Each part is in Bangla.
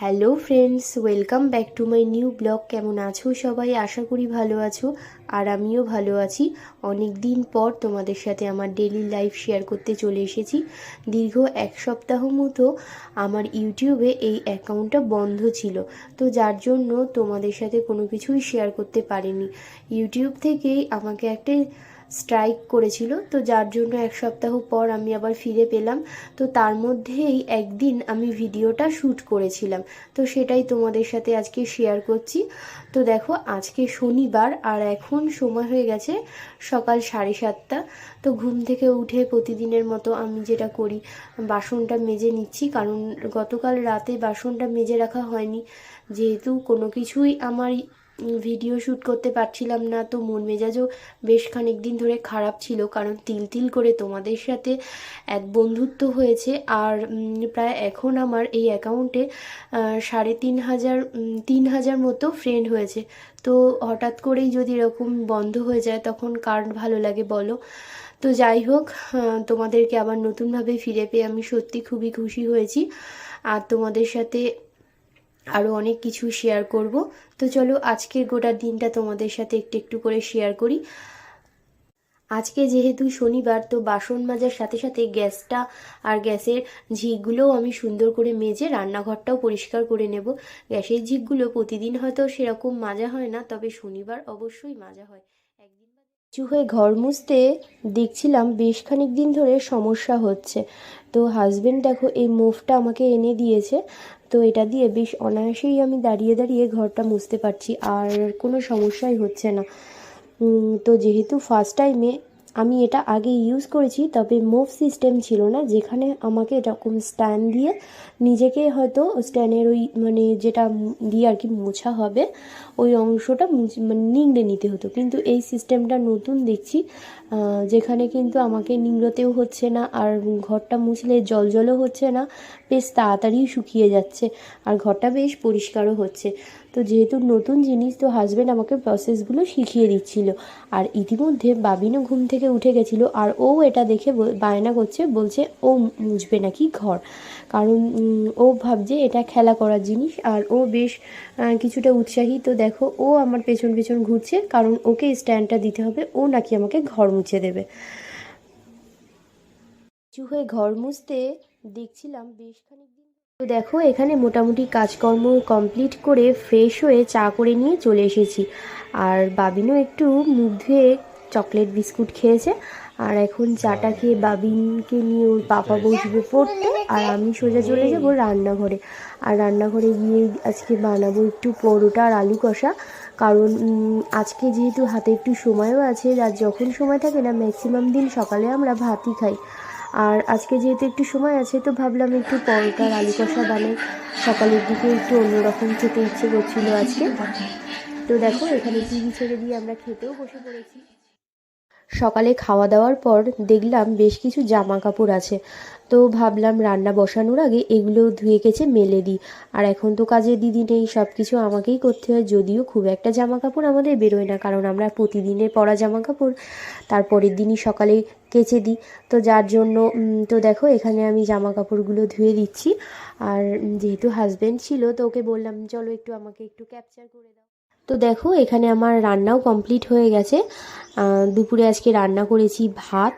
Hello friends, welcome back to my new blog. কেমন আছো সবাই? আশা করি ভালো আছো আর আমিও ভালো আছি। অনেক দিন পর তোমাদের সাথে আমার ডেলি লাইফ শেয়ার করতে চলে এসেছি। দীর্ঘ এক সপ্তাহ মতো আমার ইউটিউবে এই অ্যাকাউন্টটা বন্ধ ছিল। তো যার জন্য তোমাদের সাথে কোনো কিছুই শেয়ার করতে পারিনি। ইউটিউব থেকেই আমাকে একটা স্ট্রাইক করেছিল। তো যার জন্য এক সপ্তাহ পর আমি আবার ফিরে পেলাম। তো তার মধ্যেই একদিন আমি ভিডিওটা শ্যুট করেছিলাম। তো সেটাই তোমাদের সাথে আজকে শেয়ার করছি। তো দেখো, আজকে শনিবার আর এখন সময় হয়ে গেছে সকাল সাড়ে সাতটা। তো ঘুম থেকে উঠে প্রতিদিনের মতো আমি যেটা করি, বাসনটা মেজে নিচ্ছি। কারণ গতকাল রাতে বাসনটা মেজে রাখা হয়নি। যেহেতু কোনো কিছুই আমার ভিডিও শ্যুট করতে পারছিলাম না, তো মন মেজাজও বেশ খানিক দিন ধরে খারাপ ছিল, কারণ তিল তিল করে তোমাদের সাথে এক বন্ধুত্ব হয়েছে। আর প্রায় এখন আমার এই অ্যাকাউন্টে সাড়ে তিন হাজার তিন হাজার মতো ফ্রেন্ড হয়েছে। তো হঠাৎ করেই যদি এরকম বন্ধ হয়ে যায়, তখন কার ভালো লাগে বলো? তো যাই হোক তোমাদেরকে আবার নতুনভাবে ফিরে পেয়ে আমি সত্যি খুবই খুশি হয়েছি। আর তোমাদের সাথে আরও অনেক কিছু শেয়ার করব। তো চলো আজকের গোটা দিনটা তোমাদের সাথে একটু একটু করে শেয়ার করি। আজকে যেহেতু শনিবার, তো বাসন মাজার সাথে সাথে গ্যাসটা আর গ্যাসের ঝিকগুলোও আমি সুন্দর করে মেজে রান্নাঘরটাও পরিষ্কার করে নেব। গ্যাসের ঝিকগুলো প্রতিদিন হয়তো সেরকম মাজা হয় না, তবে শনিবার অবশ্যই মাজা হয়। একদিন কিছু হয়ে ঘর মুছতে দেখছিলাম বেশ খানিক দিন ধরে সমস্যা হচ্ছে। তো হাজবেন্ড দেখো এই মুভটা আমাকে এনে দিয়েছে। তো এটা দিয়ে বেশ অনায়াসেই আমি দাঁড়িয়ে দাঁড়িয়ে ঘরটা মুছতে পারছি, আর কোনো সমস্যাই হচ্ছে না। তো যেহেতু ফার্স্ট টাইমে আমি এটা আগে ইউজ করেছি, তবে মুভ সিস্টেম ছিল না, যেখানে আমাকে এরকম স্ট্যান্ড দিয়ে নিজেকে হয়তো স্ট্যান্ডের ওই মানে যেটা দিয়ে আর কি মোছা হবে, ওই অংশটা মানে নিংড়ে নিতে হতো। কিন্তু এই সিস্টেমটা নতুন দেখছি যেখানে কিন্তু আমাকে নিংড়তেও হচ্ছে না, আর ঘরটা মুছলে জল জলও হচ্ছে না, বেশ তাড়াতাড়ি শুকিয়ে যাচ্ছে, আর ঘরটা বেশ পরিষ্কারও হচ্ছে। তো যেহেতু নতুন জিনিস, তো হাজব্যান্ড আমাকে প্রসেসগুলো শিখিয়ে দিচ্ছিল। আর ইতিমধ্যে বাবিনও ঘুম থেকে উঠে গেছিল, আর ও এটা দেখে বায়না করছে, বলছে, ও মুছবে নাকি ঘর? কারণ ও ভাবছে এটা খেলা করার জিনিস, আর ও বেশ কিছুটা উৎসাহী। তো দেখো, ও আমার পেছন পেছন ঘুরছে, কারণ ওকে স্ট্যান্ডটা দিতে হবে, ও নাকি আমাকে ঘর মুছে দেবে। হয়ে ঘর মুছতে দেখছিলাম বেশ খানিক তো দেখো এখানে মোটামুটি কাজকর্ম কমপ্লিট করে ফ্রেশ হয়ে চা করে নিয়ে চলে এসেছি। আর বাবিনও একটু মুখ ধুয়ে চকলেট বিস্কুট খেয়েছে। আর এখন চাটা খেয়ে বাবিনকে নিয়ে ওর পাপা বসবে পড়তে আর আমি সোজা চলে যাব রান্নাঘরে। আর রান্নাঘরে গিয়ে আজকে বানাবো একটু পরোটা আর আলু কষা। কারণ আজকে যেহেতু হাতে একটু সময়ও আছে আর যখন সময় থাকে না ম্যাক্সিমাম দিন সকালে আমরা ভাতই খাই। আর আজকে যেহেতু একটু সময় আছে, তো ভাবলাম একটু পরোটা আলু কষা বানাই। সকালের দিকে একটু অন্যরকম খেতে ইচ্ছে করছিল আজকে। তো দেখো, এখানে টিভি ছেড়ে দিয়ে আমরা খেতেও বসে পড়েছি। সকালে খাওয়া দাওয়ার পর দেখলাম বেশ কিছু জামা কাপড় আছে। তো ভাবলাম রান্না বসানোর আগে এগুলো ধুয়ে কেচে মেলে দিই। আর এখন তো কাজে দিদি নেই সব কিছু আমাকেই করতে হয়। যদিও খুব একটা জামা কাপড় আমাদের বেরোয় না, কারণ আমরা প্রতিদিনের পরা জামা কাপড় তারপরের দিনই সকালে কেচে দিই। তো যার জন্য তো দেখো এখানে আমি জামা কাপড়গুলো ধুয়ে দিচ্ছি। আর যেহেতু হাজব্যান্ড ছিল, তো ওকে বললাম, চলো একটু আমাকে একটু ক্যাপচার করে দাও। তো দেখো এখানে আমার রান্নাও কমপ্লিট হয়ে গেছে। দুপুরে আজকে রান্না করেছি ভাত,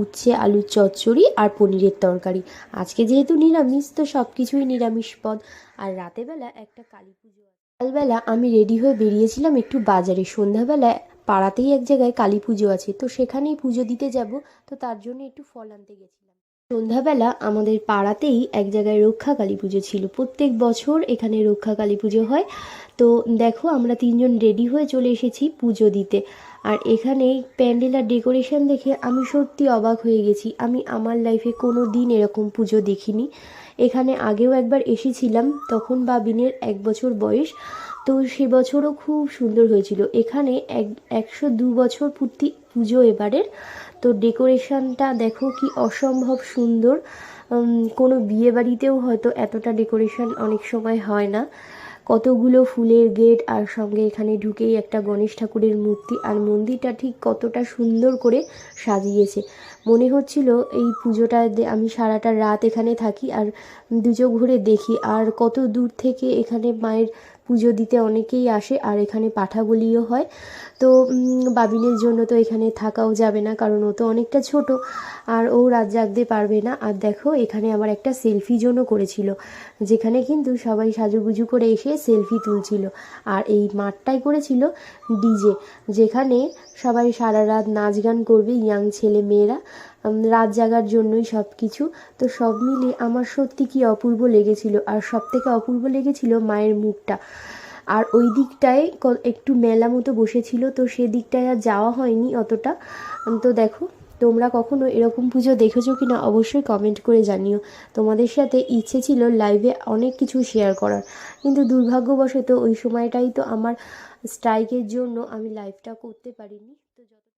উচ্ছে, আলুর চচ্চড়ি আর পনিরের তরকারি। আজকে যেহেতু নিরামিষ, তো সব কিছুই নিরামিষ পদ। আর রাতেবেলা একটা কালী পুজো। সকালবেলা আমি রেডি হয়ে বেরিয়েছিলাম একটু বাজারে। সন্ধ্যাবেলা পাড়াতেই এক জায়গায় কালী পুজো আছে, তো সেখানেই পুজো দিতে যাব। তো তার জন্য একটু ফল আনতে গেছিলাম। সন্ধ্যাবেলা আমাদের পাড়াতেই এক জায়গায় রক্ষা কালী পুজো ছিল। প্রত্যেক বছর এখানে রক্ষা কালী পুজো হয়। তো দেখো আমরা তিনজন রেডি হয়ে চলে এসেছি পুজো দিতে। আর এখানে প্যান্ডেল আর ডেকোরেশন দেখে আমি সত্যি অবাক হয়ে গেছি। আমি আমার লাইফে কোনো দিন এরকম পুজো দেখিনি। এখানে আগেও একবার এসেছিলাম, তখন বাবিনের এক বছর বয়স। তো সে বছরও খুব সুন্দর হয়েছিল। এখানে এক, একশো দু বছর পূর্তি পুজো এবারের। তো ডেকোরেশনটা দেখো কি অসম্ভব সুন্দর। কোনো বিয়ে বাড়িতেও হয়তো এতটা ডেকোরেশন অনেক সময় হয় না। কতগুলো ফুলের গেট আর সঙ্গে এখানে ঢুকেই একটা গণেশ ঠাকুরের মূর্তি। আর মন্দিরটা ঠিক কতটা সুন্দর করে সাজিয়েছে। মনে হচ্ছিল এই পুজোটা আমি সারাটা রাত এখানে থাকি আর দুচোখ ঘুরে দেখি। আর কত দূর থেকে এখানে মায়ের পুজো দিতে অনেকেই আসে, আর এখানে পাঠা বলিও হয়। তো বাবিনের জন্য তো এখানে থাকাও যাবে না, কারণ ও তো অনেকটা ছোট, আর ও রাত জাগতে পারবে না। আর দেখো, এখানে আবার একটা সেলফি জোনও করেছিল, যেখানে কিন্তু সবাই সাজুগুজু করে এসে সেলফি তুলছিল। আর এই মাঠটাই করেছিল ডিজে, যেখানে সবাই সারা রাত নাচ গান করবে, ইয়াং ছেলে মেয়েরা। রাত জাগার জন্যই সব কিছু তো সব মিলিয়ে আমার সত্যি কি অপূর্ব লেগেছিল আর সব থেকে অপূর্ব লেগেছিল মায়ের মুখটা। আর ওই দিকটায় একটু মেলা মতো বসেছিল, তো সেদিকটায় আর যাওয়া হয়নি অতটা। তো দেখো, তোমরা কখনো এরকম পুজো দেখেছ কি না অবশ্যই কমেন্ট করে জানিও। তোমাদের সাথে ইচ্ছে ছিল লাইভে অনেক কিছু শেয়ার করার। কিন্তু দুর্ভাগ্যবশত ওই সময়টাই তো আমার স্ট্রাইকের জন্য আমি লাইভটা করতে পারিনি।